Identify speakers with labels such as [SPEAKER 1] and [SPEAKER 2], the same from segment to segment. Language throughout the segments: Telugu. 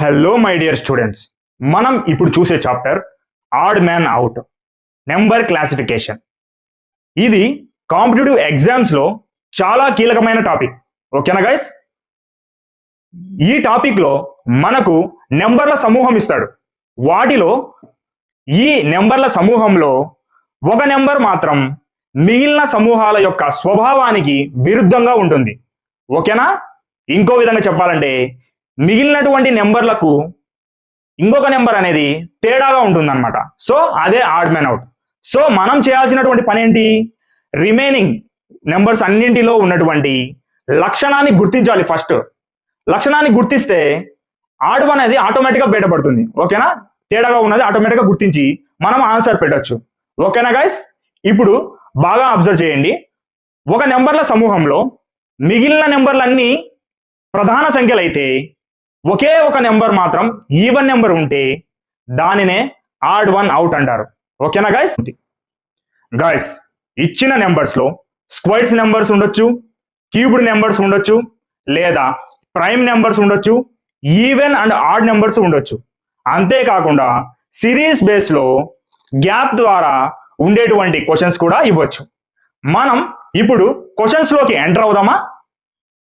[SPEAKER 1] హలో మై డియర్ స్టూడెంట్స్ మనం ఇప్పుడు చూసే chapter odd man out number classification ఇది కాంపిటేటివ్ ఎగ్జామ్స్లో చాలా కీలకమైన టాపిక్ ఓకేనా గైస్ ఈ టాపిక్లో మనకు నెంబర్ల సమూహం ఇస్తాడు. వాటిలో ఈ నెంబర్ల సమూహంలో ఒక నెంబర్ మాత్రం మిగిలిన సమూహాల యొక్క స్వభావానికి విరుద్ధంగా ఉంటుంది. ఓకేనా ఇంకో విధంగా చెప్పాలంటే మిగిలినటువంటి నెంబర్లకు ఇంకొక నెంబర్ అనేది తేడాగా ఉంటుందన్నమాట. సో అదే ఆడ్ మ్యాన్ అవుట్. సో మనం చేయాల్సినటువంటి పని ఏంటి రిమైనింగ్ నెంబర్స్ అన్నింటిలో ఉన్నటువంటి లక్షణాన్ని గుర్తించాలి ఫస్ట్. లక్షణాన్ని గుర్తిస్తే ఆర్డ్ అనేది ఆటోమేటిక్గా బయటపడుతుంది. ఓకేనా? తేడాగా ఉన్నది ఆటోమేటిక్గా గుర్తించి మనం ఆన్సర్ పెట్టొచ్చు. ఓకేనా గైస్ ఇప్పుడు బాగా అబ్జర్వ్ చేయండి. ఒక నెంబర్ల సమూహంలో మిగిలిన నెంబర్లన్నీ ప్రధాన సంఖ్యలు అయితే ఒకే ఒక నెంబర్ మాత్రం ఈవెన్ నెంబర్ ఉంటే దానినే ఆడ్ వన్ అవుట్ అంటారు. ఓకేనా గాయస్ గాయస్ ఇచ్చిన నెంబర్స్లో స్క్వైర్స్ నెంబర్స్ ఉండొచ్చు క్యూబ్డ్ నెంబర్స్ ఉండొచ్చు లేదా ప్రైమ్ నెంబర్స్ ఉండొచ్చు ఈవెన్ అండ్ ఆడ్ నెంబర్స్ ఉండొచ్చు. అంతేకాకుండా సిరీస్ బేస్లో గ్యాప్ ద్వారా ఉండేటువంటి క్వశ్చన్స్ కూడా ఇవ్వచ్చు. మనం ఇప్పుడు క్వశ్చన్స్లోకి ఎంటర్ అవుదామా?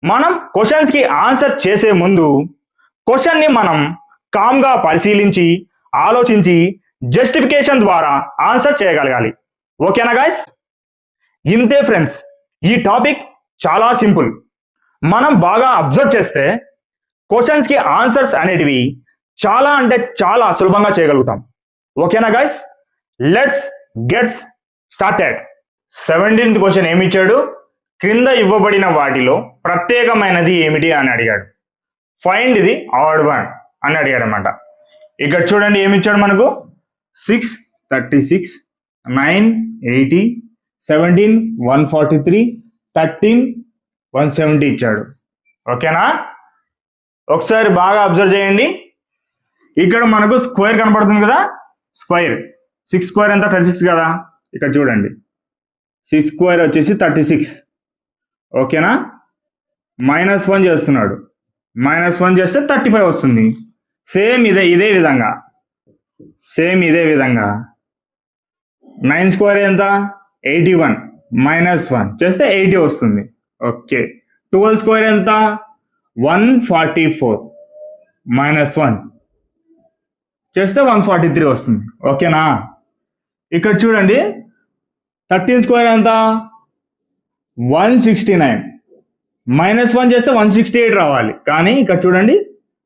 [SPEAKER 1] మనం క్వశ్చన్స్కి ఆన్సర్ చేసే ముందు క్వశ్చన్ని మనం కామ్గా పరిశీలించి ఆలోచించి జస్టిఫికేషన్ ద్వారా ఆన్సర్ చేయగలగాలి. ఓకేనా గాయస్ ఇంతే ఫ్రెండ్స్ ఈ టాపిక్ చాలా సింపుల్. మనం బాగా అబ్జర్వ్ చేస్తే క్వశ్చన్స్కి ఆన్సర్స్ అనేటివి చాలా అంటే చాలా సులభంగా చేయగలుగుతాం. ఓకేనా guys let's gets started seventeenth question ఏమిచ్చాడు క్రింద ఇవ్వబడిన వాటిలో ప్రత్యేకమైనది ఏమిటి అని అడిగాడు. ఫైండ్ ఇది ఆడ్ వన్ అని అడిగాడు అనమాట ఇక్కడ చూడండి ఏమి ఇచ్చాడు మనకు? Six thirty six nine eighty seventeen one forty three thirteen one seventy ఇచ్చాడు. ఓకేనా? ఒకసారి బాగా అబ్జర్వ్ చేయండి. ఇక్కడ మనకు స్క్వేర్ కనపడుతుంది కదా? స్క్వేర్ సిక్స్ స్క్వేర్ ఎంత? థర్టీ సిక్స్ కదా? ఇక్కడ చూడండి. సిక్స్ స్క్వేర్ వచ్చేసి థర్టీ సిక్స్ ఓకేనా? మైనస్ వన్ చేస్తున్నాడు. మైనస్ వన్ చేస్తే థర్టీ ఫైవ్ వస్తుంది. సేమ్ ఇదే ఇదే విధంగా. సేమ్ ఇదే విధంగా. నైన్ స్క్వేర్ ఎంత? Eighty one. Minus one. చేస్తే ఎయిటీ వస్తుంది. ఓకే. ట్వెల్వ్ స్క్వేర్ ఎంత? One forty four. Minus one. చేస్తే వన్ ఫార్టీ త్రీ వస్తుంది. ఓకేనా? ఇక్కడ చూడండి. థర్టీన్ స్క్వేర్ ఎంత? One sixty nine. Minus one చేస్తే వన్ సిక్స్టీ ఎయిట్ రావాలి. కానీ ఇక్కడ చూడండి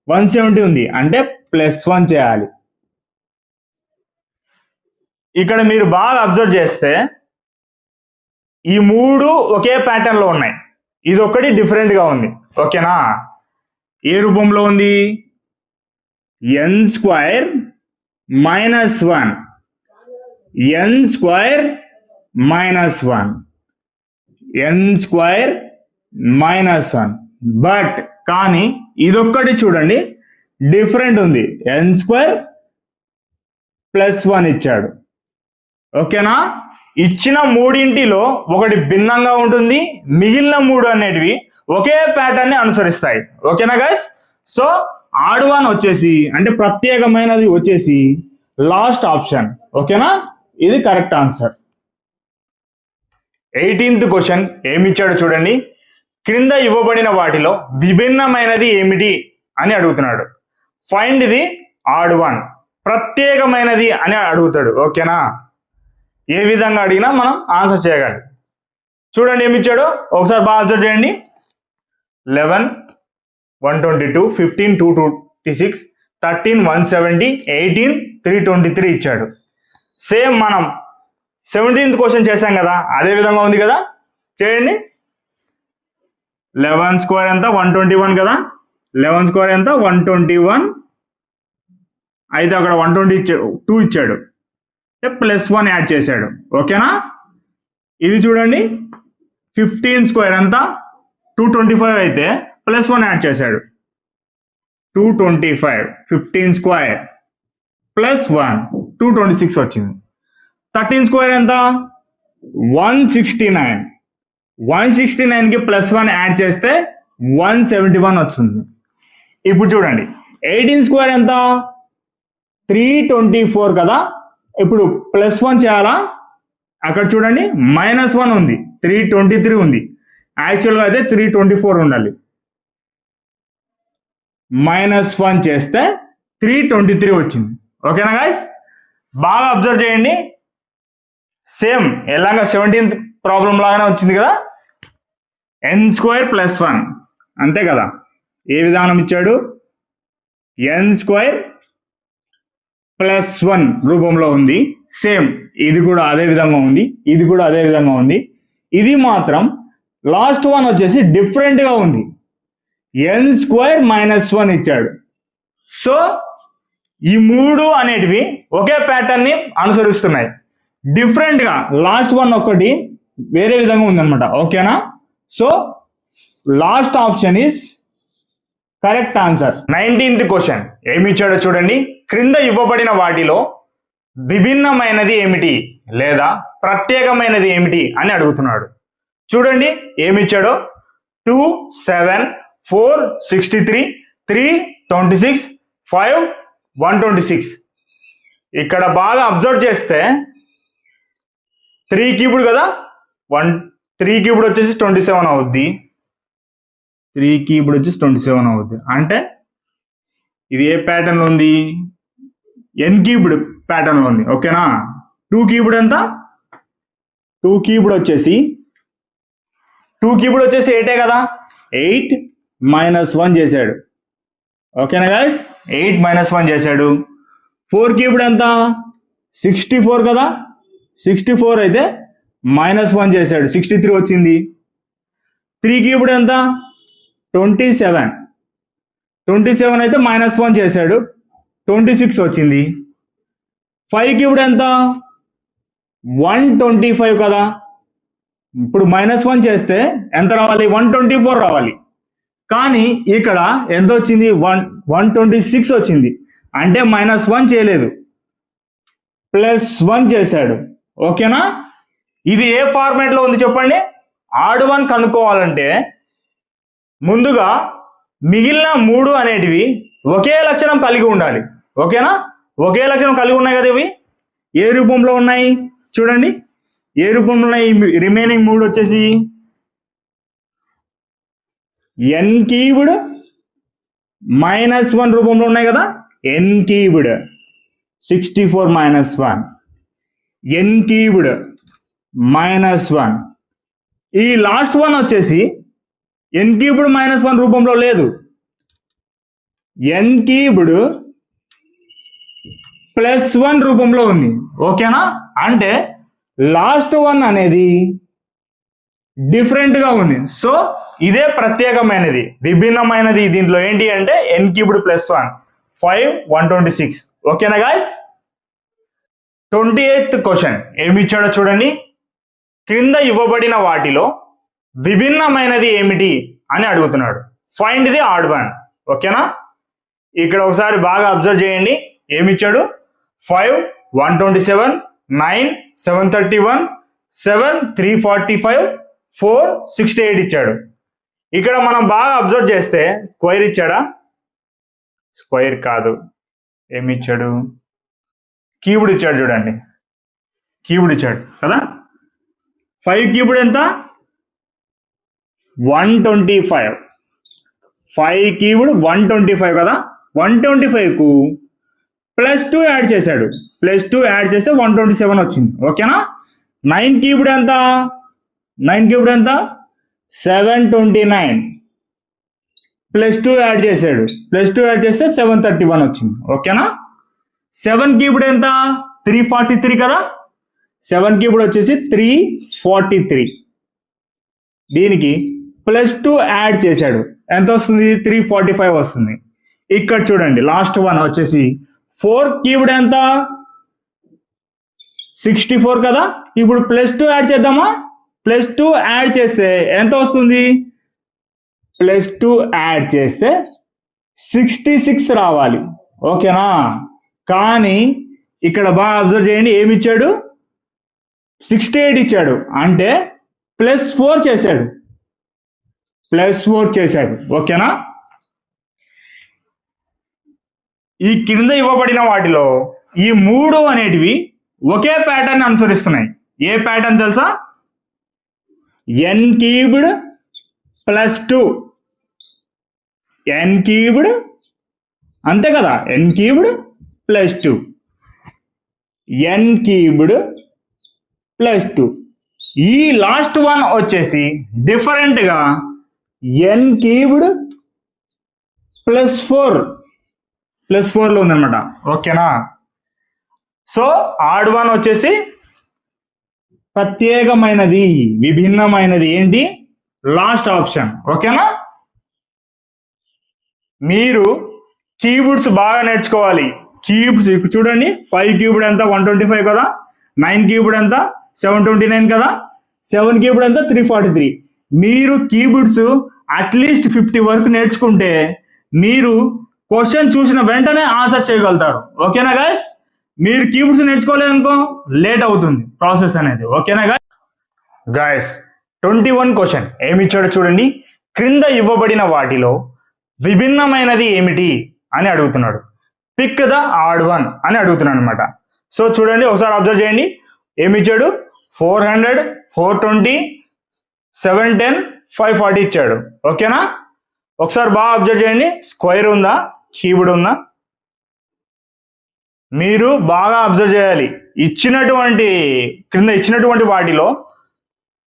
[SPEAKER 1] వన్ సెవెంటీ ఉంది. అంటే ప్లస్ వన్ చేయాలి. ఇక్కడ మీరు బాగా అబ్జర్వ్ చేస్తే ఈ మూడు ఒకే ప్యాటర్న్లో ఉన్నాయి. ఇది ఒకటి డిఫరెంట్గా ఉంది. ఓకేనా ఏ రూపంలో ఉంది? N square minus one n square minus one n square minus one but కానీ ఇదొక్కటి చూడండి. డిఫరెంట్ ఉంది. ఎన్ స్క్వేర్ ప్లస్ వన్ ఇచ్చాడు. ఓకేనా? ఇచ్చిన మూడింటిలో ఒకటి భిన్నంగా ఉంటుంది. మిగిలిన మూడు అనేటివి ఒకే ప్యాటర్న్ని అనుసరిస్తాయి. ఓకేనా గైస్ సో ఆడ్ వన్ వచ్చేసి అంటే ప్రత్యేకమైనది వచ్చేసి లాస్ట్ ఆప్షన్ ఓకేనా? ఇది కరెక్ట్ ఆన్సర్ ఎయిటీన్త్ క్వశ్చన్ ఏమిచ్చాడు చూడండి. క్రింద ఇవ్వబడిన వాటిలో విభిన్నమైనది ఏమిటి అని అడుగుతున్నాడు. ఫైండ్ ఇది ఆడ్ వన్ ప్రత్యేకమైనది అని అడుగుతాడు. ఓకేనా ఏ విధంగా అడిగినా మనం ఆన్సర్ చేయగలి. చూడండి ఏమి ఇచ్చాడో ఒకసారి బాగా అబ్జర్వ్ చేయండి. Eleven one twenty two fifteen two twenty six thirteen one seventy eighteen three twenty three ఇచ్చాడు. సేమ్ మనం. సెవెంటీన్త్ క్వశ్చన్ చేశాం కదా? అదే విధంగా ఉంది కదా? చేయండి. లెవెన్ స్క్వేర్ ఎంత? వన్ ట్వంటీ వన్ కదా? లెవెన్ స్క్వేర్ ఎంత? One twenty one. అయితే అక్కడ వన్ ట్వంటీ ఇచ్చాడు టూ ఇచ్చాడు. ప్లస్ వన్ యాడ్ చేశాడు. ఓకేనా? ఇది చూడండి. ఫిఫ్టీన్ స్క్వేర్ ఎంత? టూ ట్వంటీ ఫైవ్ అయితే ప్లస్ వన్ యాడ్ చేశాడు. Two twenty five fifteen square. Plus one two twenty six వచ్చింది. థర్టీన్ స్క్వేర్ ఎంత? One sixty nine. One sixty నైన్కి ప్లస్ వన్ యాడ్ చేస్తే వన్ సెవెంటీ వన్ వస్తుంది. ఇప్పుడు చూడండి. ఎయిటీన్ స్క్వేర్ ఎంత? త్రీ ట్వంటీ ఫోర్ కదా? ఇప్పుడు ప్లస్ వన్ చేయాలా? అక్కడ చూడండి మైనస్ వన్ ఉంది. త్రీ ట్వంటీ త్రీ ఉంది యాక్చువల్గా అయితే త్రీ ట్వంటీ ఫోర్ ఉండాలి. మైనస్ వన్ చేస్తే త్రీ ట్వంటీ త్రీ వచ్చింది ఓకేనా గాయస్ బాగా అబ్జర్వ్ చేయండి. సేమ్ ఎలాగా? సెవెంటీన్త్ ప్రాబ్లం లాగానే వచ్చింది కదా? N square plus one. అంతే కదా? ఏ విధానం ఇచ్చాడు? ఎన్ స్క్వేర్ ప్లస్ వన్ రూపంలో ఉంది. సేమ్. ఇది కూడా అదే విధంగా ఉంది. ఇది కూడా అదే విధంగా ఉంది. ఇది మాత్రం లాస్ట్ వన్ వచ్చేసి డిఫరెంట్గా ఉంది. ఎన్ స్క్వేర్ మైనస్ వన్ ఇచ్చాడు. సో ఈ మూడు అనేటివి ఒకే ప్యాటర్న్ని అనుసరిస్తున్నాయి. డిఫరెంట్గా లాస్ట్ వన్ ఒకటి వేరే విధంగా ఉందన్నమాట. ఓకేనా? So last option is correct answer nineteenth question ఏమి ఇచ్చాడో చూడండి. క్రింద ఇవ్వబడిన వాటిలో విభిన్నమైనది ఏమిటి? లేదా ప్రత్యేకమైనది ఏమిటి అని అడుగుతున్నాడు. చూడండి ఏమి ఇచ్చాడో? Two seven four sixty three three twenty six five one twenty six ఇక్కడ బాగా అబ్జర్వ్ చేస్తే త్రీ ఇప్పుడు కదా? వన్ త్రీ ఇప్పుడు వచ్చేసి ట్వంటీ సెవెన్ అవుద్ది. త్రీ ఇప్పుడు వచ్చేసి ట్వంటీ సెవెన్ అవుద్ది. అంటే ఇది ఏ ప్యాటర్న్ ఉంది? ఎన్ కీబుడ్ ప్యాటర్న్ ఉంది. ఓకేనా టూ కీబుడ్ ఎంత? టూ కీబుడ్ వచ్చేసి టూ కీబుడ్ వచ్చేసి ఎయిటే కదా? ఎయిట్ మైనస్ వన్ చేశాడు. ఓకేనా గాయస్ ఎయిట్ మైనస్ వన్ చేశాడు. ఫోర్ కీబుడ్ ఎంత? సిక్స్టీ ఫోర్ కదా? సిక్స్టీ ఫోర్ అయితే మైనస్ వన్ చేశాడు. సిక్స్టీ త్రీ వచ్చింది త్రీ క్యూబ్డ్ ఎంత? ట్వంటీ సెవెన్ ట్వంటీ సెవెన్ అయితే మైనస్ వన్ చేశాడు. ట్వంటీ సిక్స్ వచ్చింది ఫైవ్ క్యూబ్డ్ ఎంత? వన్ ట్వంటీ ఫైవ్ కదా. ఇప్పుడు మైనస్ వన్ చేస్తే ఎంత రావాలి? వన్ ట్వంటీ ఫోర్ రావాలి. కానీ ఇక్కడ ఎంత వచ్చింది? వన్ వన్ ట్వంటీ సిక్స్ వచ్చింది. అంటే మైనస్ వన్ చేయలేదు. ప్లస్ వన్ చేశాడు. ఓకేనా? ఇది ఏ ఫార్మేట్లో ఉంది చెప్పండి? ఆడ్ వన్ కనుక్కోవాలంటే ముందుగా మిగిలిన మూడు అనేటివి ఒకే లక్షణం కలిగి ఉండాలి. ఓకేనా? ఒకే లక్షణం కలిగి ఉన్నాయి కదా ఇవి? ఏ రూపంలో ఉన్నాయి? చూడండి. ఏ రూపంలో ఉన్నాయి? రిమైనింగ్ మూడు వచ్చేసి ఎన్ కీవుడ్ మైనస్ వన్ రూపంలో ఉన్నాయి కదా? N cubed sixty four minus one n cubed minus one ఈ లాస్ట్ వన్ వచ్చేసి ఎన్ క్యూబ్డ్ మైనస్ వన్ రూపంలో లేదు. ఎన్ క్యూబ్డ్ ప్లస్ వన్ రూపంలో ఉంది. ఓకేనా అంటే లాస్ట్ వన్ అనేది డిఫరెంట్గా ఉంది. సో ఇదే ప్రత్యేకమైనది. విభిన్నమైనది దీంట్లో ఏంటి అంటే n cubed plus one five one twenty six ఓకేనా గాయస్ ట్వంటీ ఎయిత్ క్వశ్చన్ ఏమి ఇచ్చాడో చూడండి. క్రింద ఇవ్వబడిన వాటిలో విభిన్నమైనది ఏమిటి అని అడుగుతున్నాడు. ఫైండ్ ది ఆడ్ వన్ ఓకేనా? ఇక్కడ ఒకసారి బాగా అబ్జర్వ్ చేయండి. ఏమి ఇచ్చాడు five one twenty seven nine seven thirty one seven three forty five four sixty eight ఇచ్చాడు. ఇక్కడ మనం బాగా అబ్జర్వ్ చేస్తే స్క్వైర్ ఇచ్చాడా? స్క్వైర్ కాదు. ఏమి ఇచ్చాడు కీబుడ్ ఇచ్చాడు చూడండి. కీబుడ్ ఇచ్చాడు కదా? ఫైవ్ కీబుడ్ ఎంత? One twenty five. Five cubed one twenty five కదా? వన్ ట్వంటీ ఫైవ్కు ప్లస్ టూ యాడ్ చేశాడు. ప్లస్ టూ యాడ్ చేస్తే వన్ ట్వంటీ సెవెన్ వచ్చింది. ఓకేనా? నైన్ కీబుడ్ ఎంత? నైన్ క్యూబ్డ్ ఎంత? Seven twenty nine. Plus two add చేశాడు. ప్లస్ టూ యాడ్ చేస్తే సెవెన్ థర్టీ వన్ వచ్చింది. ఓకేనా? సెవెన్ క్యూబ్డ్ ఎంత? త్రీ ఫార్టీ త్రీ కదా? సెవెన్ క్యూబ్డ్ వచ్చేసి త్రీ ఫార్టీ త్రీ. దీనికి ప్లస్ టూ యాడ్ చేశాడు. ఎంత వస్తుంది? త్రీ ఫార్టీ ఫైవ్ వస్తుంది. ఇక్కడ చూడండి లాస్ట్ వన్ వచ్చేసి ఫోర్ క్యూబ్డ్ ఎంత? సిక్స్టీ ఫోర్ కదా? ఇప్పుడు ప్లస్ టూ యాడ్ చేద్దామా? ప్లస్ టూ యాడ్ చేస్తే ఎంత వస్తుంది? ప్లస్ టూ యాడ్ చేస్తే సిక్స్టీ సిక్స్ రావాలి. ఓకేనా? కానీ ఇక్కడ బాగా అబ్జర్వ్ చేయండి ఏమి ఇచ్చాడు? సిక్స్టీ ఎయిట్ ఇచ్చాడు. అంటే ప్లస్ ఫోర్ చేశాడు. ప్లస్ ఫోర్ చేశాడు. ఓకేనా? ఈ కింద ఇవ్వబడిన వాటిలో ఈ మూడు అనేటివి ఒకే ప్యాటర్న్ అనుసరిస్తున్నాయి. ఏ ప్యాటర్న్ తెలుసా? N cubed plus two n cubed అంతే కదా? N cubed plus two n cubed plus two. ఈ లాస్ట్ వన్ వచ్చేసి డిఫరెంట్గా n cubed plus four plus ఫోర్లో ఉందన్నమాట. ఓకేనా? సో ఆడ్ వన్ వచ్చేసి ప్రత్యేకమైనది విభిన్నమైనది ఏంటి? లాస్ట్ ఆప్షన్ ఓకేనా? మీరు కీబోర్డ్స్ బాగా నేర్చుకోవాలి. క్యూబ్స్ ఇప్పుడు చూడండి ఫైవ్ క్యూబుడ్ ఎంత? వన్ ట్వంటీ ఫైవ్ కదా? నైన్ క్యూబుడ్ ఎంత? సెవెన్ ట్వంటీ నైన్ కదా? సెవెన్ కీబోర్డ్ ఎంత? Three forty three. మీరు కీబోర్డ్స్ అట్లీస్ట్ ఫిఫ్టీ వరకు నేర్చుకుంటే మీరు క్వశ్చన్ చూసిన వెంటనే ఆన్సర్ చేయగలుగుతారు. ఓకేనా గాయస్ మీరు కీబోర్డ్స్ నేర్చుకోలేదనుకో లేట్ అవుతుంది ప్రాసెస్ అనేది. ఓకేనా guys guys twenty one question ఏమి ఇచ్చాడు చూడండి. క్రింద ఇవ్వబడిన వాటిలో విభిన్నమైనది ఏమిటి అని అడుగుతున్నాడు. పిక్ ద ఆడ్ వన్ అని అడుగుతున్నాడు అనమాట సో చూడండి ఒకసారి అబ్జర్వ్ చేయండి. ఏమి ఇచ్చాడు? Four hundred four twenty seven ten five forty ఇచ్చాడు. ఓకేనా? ఒకసారి బాగా అబ్జర్వ్ చేయండి. స్క్వైర్ ఉందా? కీబోర్డ్ ఉందా? మీరు బాగా అబ్జర్వ్ చేయాలి. ఇచ్చినటువంటి క్రింద ఇచ్చినటువంటి వాటిలో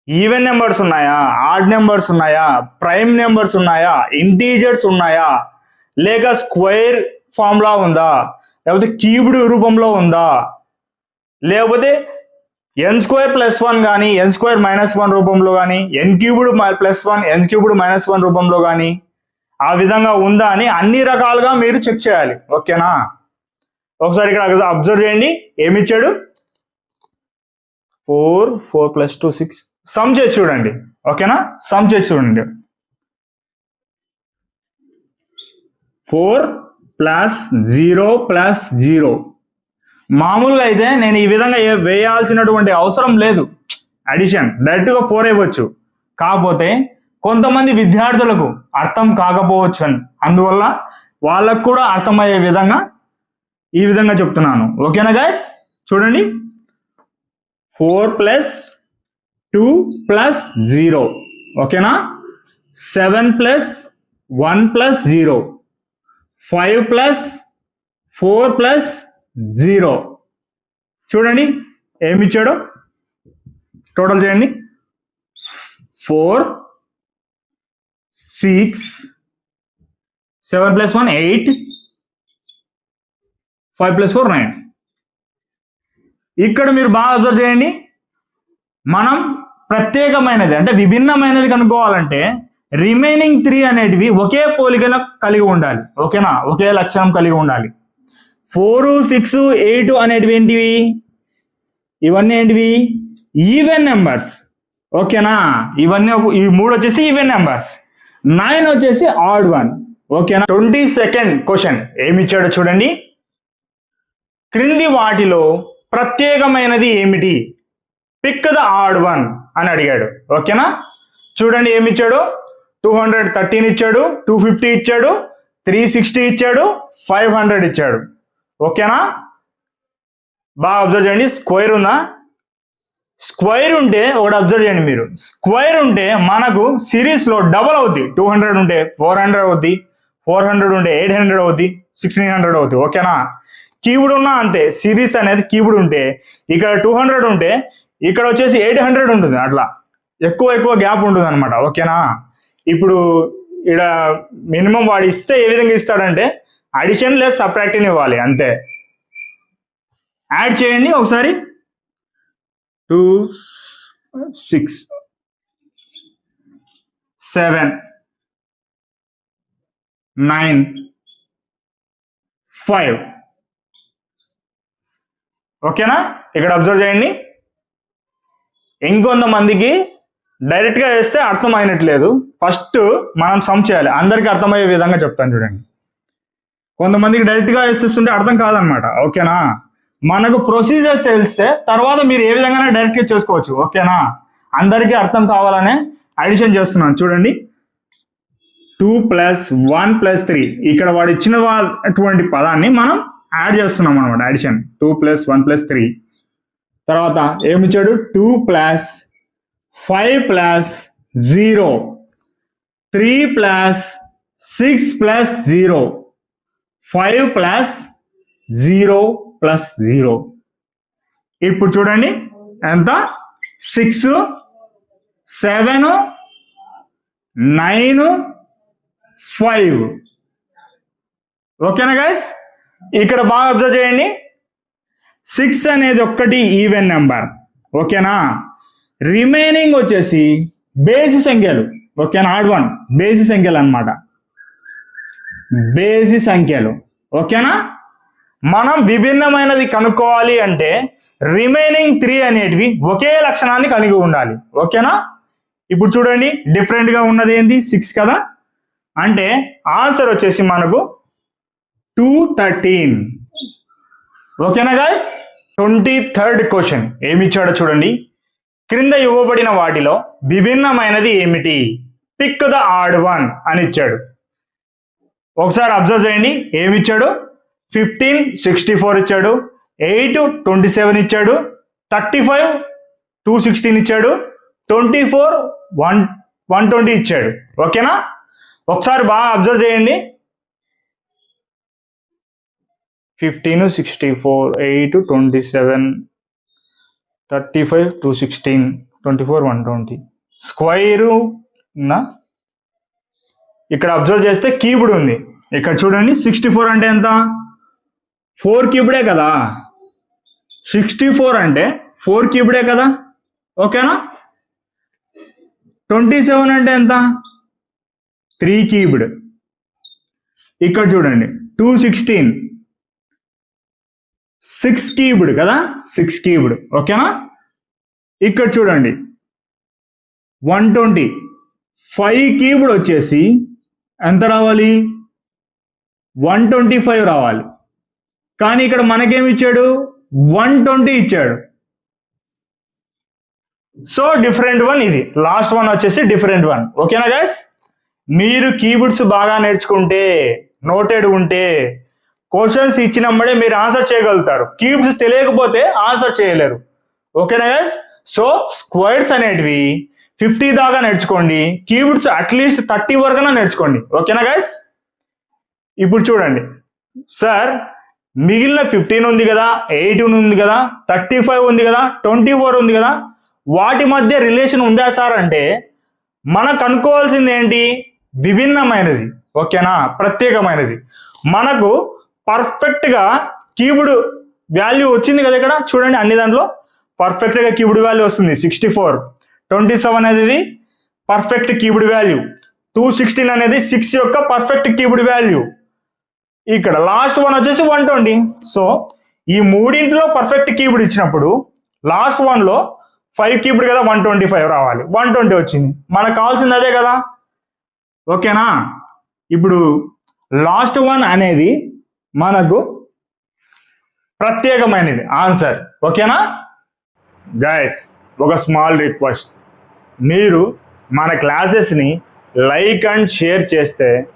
[SPEAKER 1] ఈవెన్ నెంబర్స్ ఉన్నాయా? ఆడ్ నెంబర్స్ ఉన్నాయా? ప్రైమ్ నెంబర్స్ ఉన్నాయా? ఇంటీజర్స్ ఉన్నాయా? లేక స్క్వేర్ ఫామ్లా ఉందా? లేకపోతే క్యూబ్డ్ రూపంలో ఉందా? లేకపోతే ఎన్ స్క్వేర్ ప్లస్ వన్ కానీ ఎన్ స్క్వేర్ మైనస్ వన్ రూపంలో కానీ n cubed plus one n cubed minus one రూపంలో కానీ ఆ విధంగా ఉందా అని అన్ని రకాలుగా మీరు చెక్ చేయాలి. ఓకేనా? ఒకసారి ఇక్కడ అబ్జర్వ్ చేయండి. ఏమి ఇచ్చాడు? Four four plus two six sum చేసి చూడండి. ఓకేనా? సమ్ చేసి చూడండి. Four plus zero plus zero మామూలుగా అయితే నేను ఈ విధంగా వేయాల్సినటువంటి అవసరం లేదు. అడిషన్ డైరెక్ట్గా ఫోర్ ఇవ్వచ్చు. కాకపోతే కొంతమంది విద్యార్థులకు అర్థం కాకపోవచ్చు అని అందువల్ల వాళ్ళకు కూడా అర్థమయ్యే విధంగా ఈ విధంగా చెప్తున్నాను. ఓకేనా గైస్ చూడండి. Four plus two plus zero ఓకేనా? Seven plus one plus zero five plus four plus zero. చూడండి ఏమి ఇచ్చాడో? టోటల్ చేయండి. Four six seven plus one eight five plus four nine ఇక్కడ మీరు బాగా అబ్జర్వ్ చేయండి. మనం ప్రత్యేకమైనది అంటే విభిన్నమైనది కనుక్కోవాలంటే రిమైనింగ్ త్రీ అనేటివి ఒకే పోలికను కలిగి ఉండాలి. ఓకేనా? ఒకే లక్షణం కలిగి ఉండాలి. ఫోర్ సిక్స్ ఎయిట్ అనేటివి ఏంటివి? ఇవన్నీ ఏంటివి? Even numbers. ఓకేనా? ఇవన్నీ ఈ మూడు వచ్చేసి ఈవెన్ నెంబర్స్. నైన్ వచ్చేసి ఆడ్ వన్. ఓకేనా? Twenty second question. ఏమి ఇచ్చాడో చూడండి. క్రింది వాటిలో ప్రత్యేకమైనది ఏమిటి? పిక్ ద ఆడ్ వన్ అని అడిగాడు. ఓకేనా? చూడండి ఏమి ఇచ్చాడు? టూ హండ్రెడ్ థర్టీన్ ఇచ్చాడు టూ ఫిఫ్టీ ఇచ్చాడు త్రీ సిక్స్టీ ఇచ్చాడు ఫైవ్ హండ్రెడ్ ఇచ్చాడు. ఓకేనా? బాగా అబ్జర్వ్ చేయండి. స్క్వేర్ ఉందా? స్క్వేర్ ఉంటే ఒకటి అబ్జర్వ్ చేయండి మీరు. స్క్వేర్ ఉంటే మనకు సిరీస్లో డబల్ అవుద్ది. టూ హండ్రెడ్ ఉంటే ఫోర్ హండ్రెడ్ అవుద్ది. ఫోర్ హండ్రెడ్ ఉంటే ఎయిట్ హండ్రెడ్ అవుద్ది. సిక్స్టీన్ హండ్రెడ్ అవుద్ది. ఓకేనా? కీబోర్డ్ ఉన్నా అంతే. సిరీస్ అనేది కీబోర్డ్ ఉంటే ఇక్కడ టూ హండ్రెడ్ ఉంటే ఇక్కడ వచ్చేసి ఎయిట్ హండ్రెడ్ ఉంటుంది. అట్లా. ఎక్కువ ఎక్కువ గ్యాప్ ఉంటుంది అనమాట ఓకేనా? ఇప్పుడు ఇక్కడ మినిమం వాడు ఇస్తే ఏ విధంగా ఇస్తాడంటే అడిషన్ లేదు సబ్ట్రాక్టింగ్ ఇవ్వాలి అంతే. యాడ్ చేయండి ఒకసారి. Two six seven nine five ఓకేనా ఇక్కడ అబ్జర్వ్ చేయండి. ఇంకొంతమందికి డైరెక్ట్గా వేస్తే అర్థమైనట్లేదు ఫస్ట్ మనం సమ్ చేయాలి. అందరికీ అర్థమయ్యే విధంగా చెప్తాను చూడండి. కొంతమందికి డైరెక్ట్గా వేసిస్తుంటే అర్థం కాదనమాట ఓకేనా? మనకు ప్రొసీజర్ తెలిస్తే తర్వాత మీరు ఏ విధంగా డైరెక్ట్గా చేసుకోవచ్చు. ఓకేనా? అందరికీ అర్థం కావాలనే అడిషన్ చేస్తున్నాను. చూడండి. Two plus one plus three ఇక్కడ వాడు ఇచ్చిన వా- అటువంటి పదాన్ని మనం యాడ్ చేస్తున్నాం అనమాట addition two plus one plus three తర్వాత ఏమిచ్చాడు? Two plus five plus zero three plus six plus zero five plus zero plus zero. ఇప్పుడు చూడండి ఎంత? Six seven nine five. ఓకేనా గైస్ ఇక్కడ బాగా అబ్జర్వ్ చేయండి. సిక్స్ అనేది ఒక్కటి ఈవెన్ నెంబర్. ఓకేనా? రిమైనింగ్ వచ్చేసి బేసి సంఖ్యలు. ఓకేనా? Odd one. బేసి సంఖ్యలు అన్నమాట. బేసి సంఖ్యలు. ఓకేనా? మనం విభిన్నమైనది కనుక్కోవాలి అంటే రిమైనింగ్ త్రీ అనేటివి ఒకే లక్షణాన్ని కలిగి ఉండాలి. ఓకేనా? ఇప్పుడు చూడండి డిఫరెంట్గా ఉన్నది ఏంది? సిక్స్ కదా? అంటే ఆన్సర్ వచ్చేసి మనకు టూ థర్టీన్ ఓకేనా గాయస్ ట్వంటీ థర్డ్ క్వశ్చన్ ఏమి ఇచ్చాడో చూడండి. క్రింద ఇవ్వబడిన వాటిలో విభిన్నమైనది ఏమిటి? పిక్ ద ఆడ్ వన్ అని ఇచ్చాడు. ఒకసారి అబ్జర్వ్ చేయండి. ఏమి ఇచ్చాడు ఫిఫ్టీన్ సిక్స్టీ ఫోర్ ఇచ్చాడు. ఎయిట్ ట్వంటీ సెవెన్ ఇచ్చాడు. థర్టీ ఫైవ్ టూ సిక్స్టీన్ ఇచ్చాడు. Twenty four one one twenty ఇచ్చాడు. ఓకేనా? ఒకసారి బాగా అబ్జర్వ్ చేయండి. Fifteen sixty four eight twenty seven thirty five two sixteen twenty four one twenty. Square నా ఇక్కడ అబ్జర్వ్ చేస్తే కీబుడ్ ఉంది. ఇక్కడ చూడండి సిక్స్టీ ఫోర్ అంటే ఎంత? ఫోర్ క్యూబ్డే కదా? సిక్స్టీ ఫోర్ అంటే ఫోర్ క్యూబ్డే కదా? ఓకేనా ట్వంటీ సెవెన్ అంటే ఎంత? త్రీ క్యూబ్డ్ ఇక్కడ చూడండి టూ సిక్స్టీన్ సిక్స్ క్యూబ్డ్ కదా? సిక్స్ క్యూబ్డ్ ఓకేనా ఇక్కడ చూడండి వన్ ట్వంటీ ఫైవ్ క్యూబ్డ్ వచ్చేసి ఎంత రావాలి? వన్ ట్వంటీ ఫైవ్ రావాలి. కానీ ఇక్కడ మనకేమి ఇచ్చాడు? వన్ ట్వంటీ ఇచ్చాడు. సో డిఫరెంట్ వన్ ఇది. లాస్ట్ వన్ వచ్చేసి డిఫరెంట్ వన్. ఓకేనా గైస్ మీరు కీబోర్డ్స్ బాగా నేర్చుకుంటే నోటెడ్ ఉంటే క్వశ్చన్స్ ఇచ్చినప్పుడే మీరు ఆన్సర్ చేయగలుగుతారు. కీబోర్డ్స్ తెలియకపోతే ఆన్సర్ చేయలేరు. ఓకేనా గైస్ సో స్క్వైర్స్ అనేటివి ఫిఫ్టీ దాకా నేర్చుకోండి. కీవర్డ్స్ అట్లీస్ట్ థర్టీ వరకైనా నేర్చుకోండి. ఓకేనా గైస్ ఇప్పుడు చూడండి. సార్ మిగిలిన ఫిఫ్టీన్ ఉంది కదా ఎయిటీన్ ఉంది కదా థర్టీ ఫైవ్ ఉంది కదా ట్వంటీ ఫోర్ ఉంది కదా వాటి మధ్య రిలేషన్ ఉందా సార్ అంటే మనం కనుక్కోవాల్సింది ఏంటి? విభిన్నమైనది. ఓకేనా? ప్రత్యేకమైనది. మనకు పర్ఫెక్ట్గా కీబోర్డ్ వాల్యూ వచ్చింది కదా ఇక్కడ? చూడండి అన్ని దాంట్లో పర్ఫెక్ట్గా కీబోర్డ్ వాల్యూ వస్తుంది. సిక్స్టీ ఫోర్ ట్వంటీ సెవెన్ అనేది perfect cubed value two sixteen అనేది సిక్స్ యొక్క పర్ఫెక్ట్ కీబుడ్ వాల్యూ ఇక్కడ లాస్ట్ వన్ వచ్చేసి వన్ ట్వంటీ సో ఈ మూడింటిలో పర్ఫెక్ట్ కీబోర్డ్ ఇచ్చినప్పుడు లాస్ట్ వన్లో ఫైవ్ కీబుడ్ కదా వన్ ట్వంటీ ఫైవ్ రావాలి. వన్ ట్వంటీ వచ్చింది. మనకు కావాల్సింది అదే కదా? ఓకేనా? ఇప్పుడు లాస్ట్ వన్ అనేది మనకు ప్రత్యేకమైనది. ఆన్సర్ ఓకేనా? గైస్ ఒక స్మాల్ రిక్వెస్ట్ మీరు మన క్లాసెస్ని లైక్ అండ్ షేర్ చేస్తే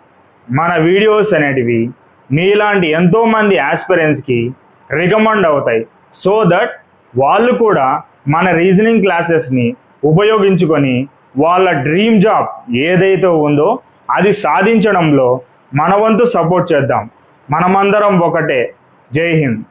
[SPEAKER 1] మన వీడియోస్ అనేటివి మీలాంటి ఎంతోమంది ఆస్పిరెంట్స్కి రికమెండ్ అవుతాయి. సో దట్ వాళ్ళు కూడా మన రీజనింగ్ క్లాసెస్ని ఉపయోగించుకొని వాళ్ళ డ్రీమ్ జాబ్ ఏదైతే ఉందో అది సాధించడంలో మన వంతు సపోర్ట్ చేద్దాం. మనమందరం ఒకటే. జై హింద్.